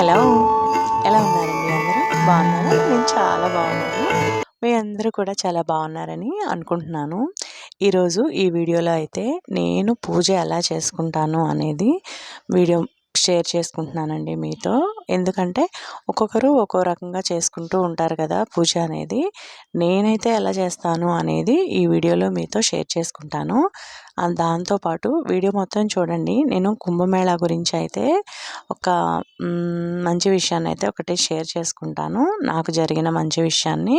Hello. ఎలా ఉన్నారండి అందరూ? బాగున్నారా? నేను చాలా బాగున్నాను. మీ అందరూ కూడా చాలా బాగున్నారని అనుకుంటున్నాను. ఈరోజు ఈ వీడియోలో అయితే నేను పూజ ఎలా చేసుకుంటాను అనేది వీడియో షేర్ చేసుకుంటున్నానండి మీతో. ఎందుకంటే ఒక్కొక్కరు ఒక్కో రకంగా చేసుకుంటూ ఉంటారు కదా పూజ అనేది. నేనైతే ఎలా చేస్తాను అనేది ఈ వీడియోలో మీతో షేర్ చేసుకుంటాను. దాంతోపాటు వీడియో మొత్తం చూడండి. నేను కుంభమేళా గురించి అయితే ఒక మంచి విషయాన్ని అయితే ఒకటి షేర్ చేసుకుంటాను. నాకు జరిగిన మంచి విషయాన్ని.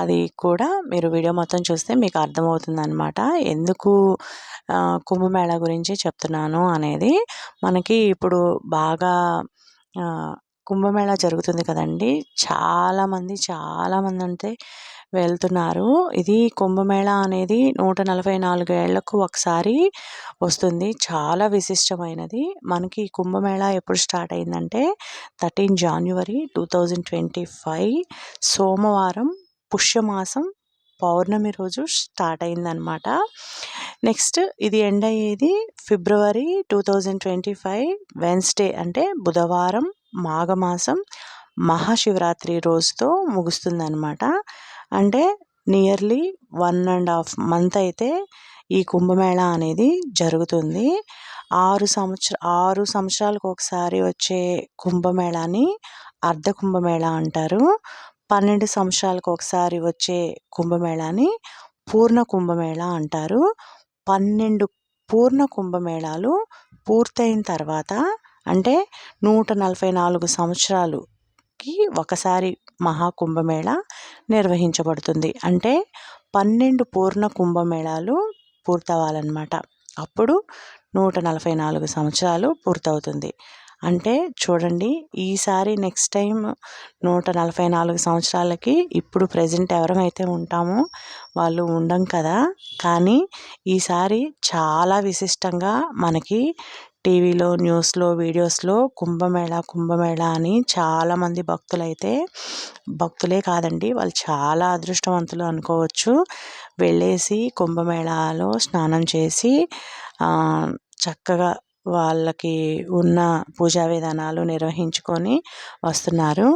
అది కూడా మీరు వీడియో మొత్తం చూస్తే మీకు అర్థమవుతుంది అనమాట ఎందుకు కుంభమేళా గురించి చెప్తున్నాను అనేది. మనకి ఇప్పుడు బాగా కుంభమేళా జరుగుతుంది కదండి. చాలామంది చాలామంది అంటే వెళ్తున్నారు. ఇది కుంభమేళా అనేది నూట నలభై నాలుగు ఏళ్ళకు ఒకసారి వస్తుంది. చాలా విశిష్టమైనది. మనకి కుంభమేళా ఎప్పుడు స్టార్ట్ అయిందంటే thirteen January two thousand twenty five సోమవారం పుష్యమాసం పౌర్ణమి రోజు స్టార్ట్ అయిందనమాట నెక్స్ట్ ఇది ఎండ్ అయ్యేది February two thousand twenty five Wednesday అంటే బుధవారం మాఘమాసం మహాశివరాత్రి రోజుతో ముగుస్తుందన్నమాట. అంటే nearly one and half month అయితే ఈ కుంభమేళా అనేది జరుగుతుంది. ఆరు సంవత్సర ఆరు సంవత్సరాలకు ఒకసారి వచ్చే కుంభమేళాని అర్ధ కుంభమేళా అంటారు. పన్నెండు సంవత్సరాలకు ఒకసారి వచ్చే కుంభమేళాని పూర్ణ కుంభమేళా అంటారు. పన్నెండు పూర్ణ కుంభమేళాలు పూర్తయిన తర్వాత అంటే నూట నలభై నాలుగు సంవత్సరాలు కి ఒకసారి మహాకుంభమేళ నిర్వహించబడుతుంది. అంటే పన్నెండు పూర్ణ కుంభమేళాలు పూర్తవ్వాలన్నమాట అప్పుడు నూట నలభై నాలుగు సంవత్సరాలు పూర్తవుతుంది. అంటే చూడండి ఈసారి నెక్స్ట్ టైం నూట నలభై నాలుగు సంవత్సరాలకి ఇప్పుడు ప్రజెంట్ ఎవరమైతే ఉంటామో వాళ్ళు ఉండం కదా. కానీ ఈసారి చాలా విశిష్టంగా మనకి టీవీలో న్యూస్లో వీడియోస్లో కుంభమేళ కుంభమేళ అని చాలామంది భక్తులైతే భక్తులే కాదండి వాళ్ళు చాలా అదృష్టవంతులు అనుకోవచ్చు. వెళ్ళేసి కుంభమేళాలో స్నానం చేసి చక్కగా వాళ్ళకి ఉన్న పూజా విధానాలు నిర్వహించుకొని వస్తున్నారు.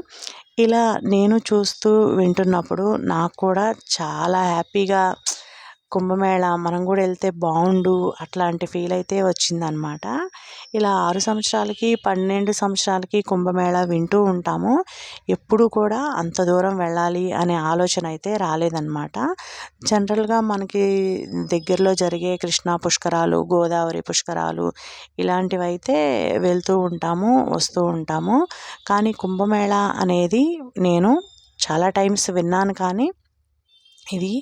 ఇలా నేను చూస్తూ వింటున్నప్పుడు నాకు కూడా చాలా హ్యాపీగా కుంభమేళ మనం కూడా వెళ్తే బాగుండు అట్లాంటి ఫీల్ అయితే వచ్చిందనమాట. ఇలా ఆరు సంవత్సరాలకి పన్నెండు సంవత్సరాలకి కుంభమేళ వింటూ ఉంటాము. ఎప్పుడు కూడా అంత దూరం వెళ్ళాలి అనే ఆలోచన అయితే రాలేదన్నమాట జనరల్గా మనకి దగ్గరలో జరిగే కృష్ణా పుష్కరాలు గోదావరి పుష్కరాలు ఇలాంటివి అయితే వెళ్తూ ఉంటాము వస్తూ ఉంటాము. కానీ కుంభమేళ అనేది నేను చాలా టైమ్స్ విన్నాను కానీ ఇది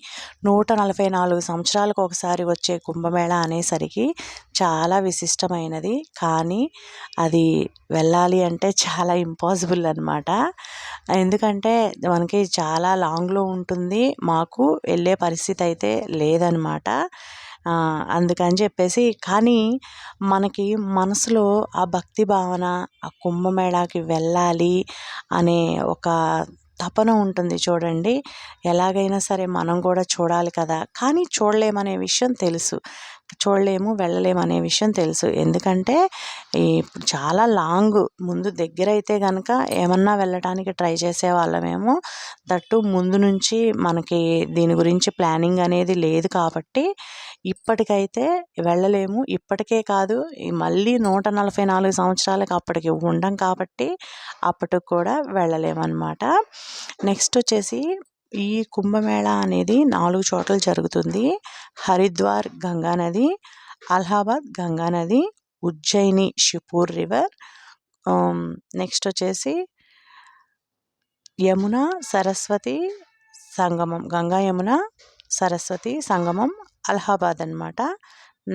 నూట నలభై నాలుగు సంవత్సరాలకు ఒకసారి వచ్చే కుంభమేళ అనేసరికి చాలా విశిష్టమైనది. కానీ అది వెళ్ళాలి అంటే చాలా ఇంపాసిబుల్ అనమాట ఎందుకంటే మనకి చాలా లాంగ్లో ఉంటుంది. మాకు వెళ్ళే పరిస్థితి అయితే లేదనమాట అందుకని చెప్పేసి కానీ మనకి మనసులో ఆ భక్తి భావన ఆ కుంభమేళాకి వెళ్ళాలి అనే ఒక తపన ఉంటుంది చూడండి. ఎలాగైనా సరే మనం కూడా చూడాలి కదా. కానీ చూడలేమనే విషయం తెలుసు. చూడలేము వెళ్ళలేము అనే విషయం తెలుసు. ఎందుకంటే ఇప్పుడు చాలా లాంగ్ ముందు దగ్గర అయితే కనుక ఏమన్నా వెళ్ళటానికి ట్రై చేసే వాళ్ళమేమో దట్టు ముందు నుంచి మనకి దీని గురించి ప్లానింగ్ అనేది లేదు కాబట్టి ఇప్పటికైతే వెళ్ళలేము. ఇప్పటికే కాదు మళ్ళీ నూట నలభై నాలుగు సంవత్సరాలకు అప్పటికి ఉండం కాబట్టి అప్పటికి కూడా వెళ్ళలేమన్నమాట. నెక్స్ట్ వచ్చేసి ఈ కుంభమేళ అనేది నాలుగు చోట్ల జరుగుతుంది. హరిద్వార్ గంగా నది అలహాబాద్ గంగా నది ఉజ్జయిని షిపూర్ రివర్ నెక్స్ట్ వచ్చేసి యమున సరస్వతి సంగమం గంగా యమున సరస్వతి సంగమం అలహాబాద్ అనమాట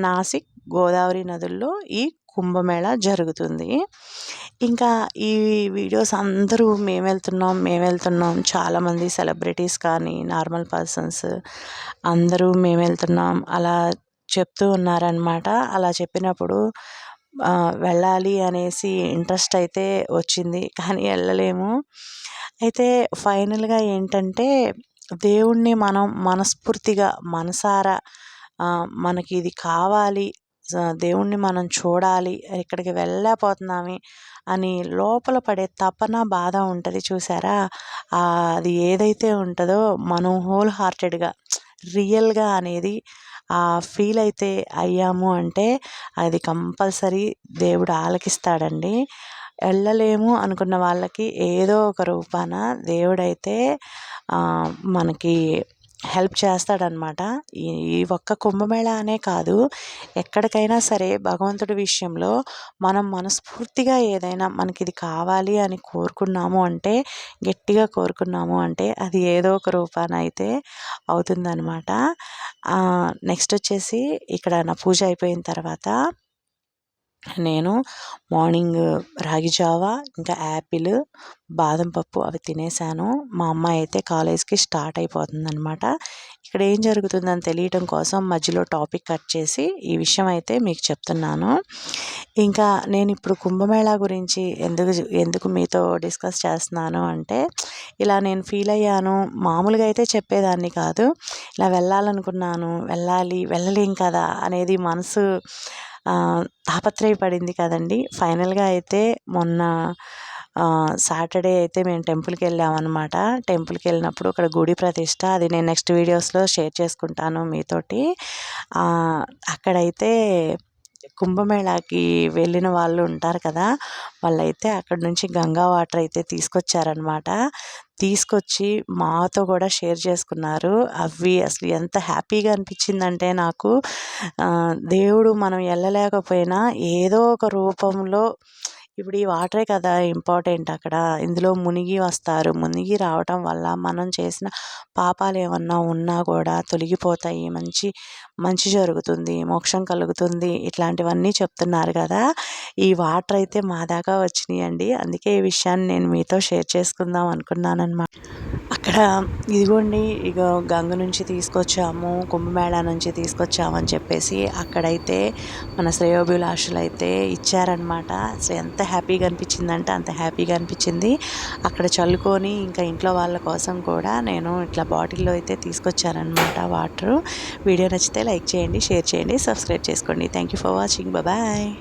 నాసిక్ గోదావరి నదుల్లో ఈ కుంభమేళ జరుగుతుంది. ఇంకా ఈ వీడియోస్ అందరూ మేము వెళ్తున్నాం మేము వెళ్తున్నాం. చాలామంది సెలబ్రిటీస్ కానీ నార్మల్ పర్సన్స్ అందరూ మేము వెళ్తున్నాం. అలా చెప్తూ ఉన్నారనమాట అలా చెప్పినప్పుడు వెళ్ళాలి అనేసి ఇంట్రెస్ట్ అయితే వచ్చింది కానీ వెళ్ళలేము. అయితే ఫైనల్గా ఏంటంటే దేవుణ్ణి మనం మనస్ఫూర్తిగా మనసారా మనకి ఇది కావాలి దేవుణ్ణి మనం చూడాలి ఇక్కడికి వెళ్ళలేకపోతున్నాము అని లోపల పడే తపన బాధ ఉంటుంది చూసారా? అది ఏదైతే ఉంటుందో మనం హోల్ హార్టెడ్గా రియల్గా అనేది ఆ ఫీల్ అయితే అయ్యాము అంటే అది కంపల్సరీ దేవుడు ఆలకిస్తాడండి. వెళ్ళలేము అనుకున్న వాళ్ళకి ఏదో ఒక రూపాన దేవుడైతే మనకి హెల్ప్ చేస్తాడనమాట. ఈ ఈ ఒక్క కుంభమేళా అనే కాదు ఎక్కడికైనా సరే భగవంతుడి విషయంలో మనం మనస్ఫూర్తిగా ఏదైనా మనకి ఇది కావాలి అని కోరుకున్నాము అంటే గట్టిగా కోరుకున్నాము అంటే అది ఏదో ఒక రూపాన అయితే అవుతుందనమాట నెక్స్ట్ వచ్చేసి ఇక్కడ నా పూజ అయిపోయిన తర్వాత నేను మార్నింగ్ రాగి జావా ఇంకా యాపిల్ బాదం పప్పు అవి తినేసాను. మా అమ్మాయి అయితే కాలేజ్కి స్టార్ట్ అయిపోతుంది అనమాట ఇక్కడ ఏం జరుగుతుందని తెలియటం కోసం మధ్యలో టాపిక్ కట్ చేసి ఈ విషయం అయితే మీకు చెప్తున్నాను. ఇంకా నేను ఇప్పుడు కుంభమేళా గురించి ఎందుకు ఎందుకు మీతో డిస్కస్ చేస్తున్నాను అంటే ఇలా నేను ఫీల్ అయ్యాను. మామూలుగా అయితే చెప్పేదాన్ని కాదు. ఇలా వెళ్ళాలనుకున్నాను. వెళ్ళాలి వెళ్ళలేం కదా అనేది మనసు తాపత్రయపడింది కదండి. ఫైనల్గా అయితే మొన్న సాటర్డే అయితే మేము టెంపుల్కి వెళ్ళామన్నమాట. టెంపుల్కి వెళ్ళినప్పుడు అక్కడ గుడి ప్రతిష్ట అది నేను నెక్స్ట్ వీడియోస్లో షేర్ చేసుకుంటాను మీతోటి. అక్కడైతే కుంభమేళాకి వెళ్ళిన వాళ్ళు ఉంటారు కదా వాళ్ళైతే అక్కడ నుంచి గంగా వాటర్ అయితే తీసుకొచ్చారనమాట తీసుకొచ్చి మాతో కూడా షేర్ చేసుకున్నారు. అవి అసలు ఎంత హ్యాపీగా అనిపించిందంటే నాకు దేవుడు మనం వెళ్ళలేకపోయినా ఏదో ఒక రూపంలో ఇప్పుడు ఈ వాటరే కదా ఇంపార్టెంట్ అక్కడ. ఇందులో మునిగి వస్తారు. మునిగి రావటం వల్ల మనం చేసిన పాపాలు ఏమన్నా ఉన్నా కూడా తొలగిపోతాయి. మంచి మంచి జరుగుతుంది. మోక్షం కలుగుతుంది. ఇట్లాంటివన్నీ చెప్తున్నారు కదా. ఈ వాటర్ అయితే మా దాకా వచ్చినాయండి. అందుకే ఈ విషయాన్ని నేను మీతో షేర్ చేసుకుందాం అనుకున్నాను అనమాట అక్కడ ఇదిగోండి ఇక గంగ నుంచి తీసుకొచ్చాము కుంభమేళా నుంచి తీసుకొచ్చాము అని చెప్పేసి అక్కడైతే మన శ్రేయోభిలాషులు అయితే ఇచ్చారనమాట అసలు ఎంత హ్యాపీగా అనిపించిందంటే అంత హ్యాపీగా అనిపించింది. అక్కడ చల్లుకొని ఇంకా ఇంట్లో వాళ్ళ కోసం కూడా నేను ఇట్లా బాటిల్లో అయితే తీసుకొచ్చానమాట వాటరు. వీడియో నచ్చితే లైక్ చేయండి షేర్ చేయండి సబ్స్క్రైబ్ చేసుకోండి. Thank you for watching. Bye.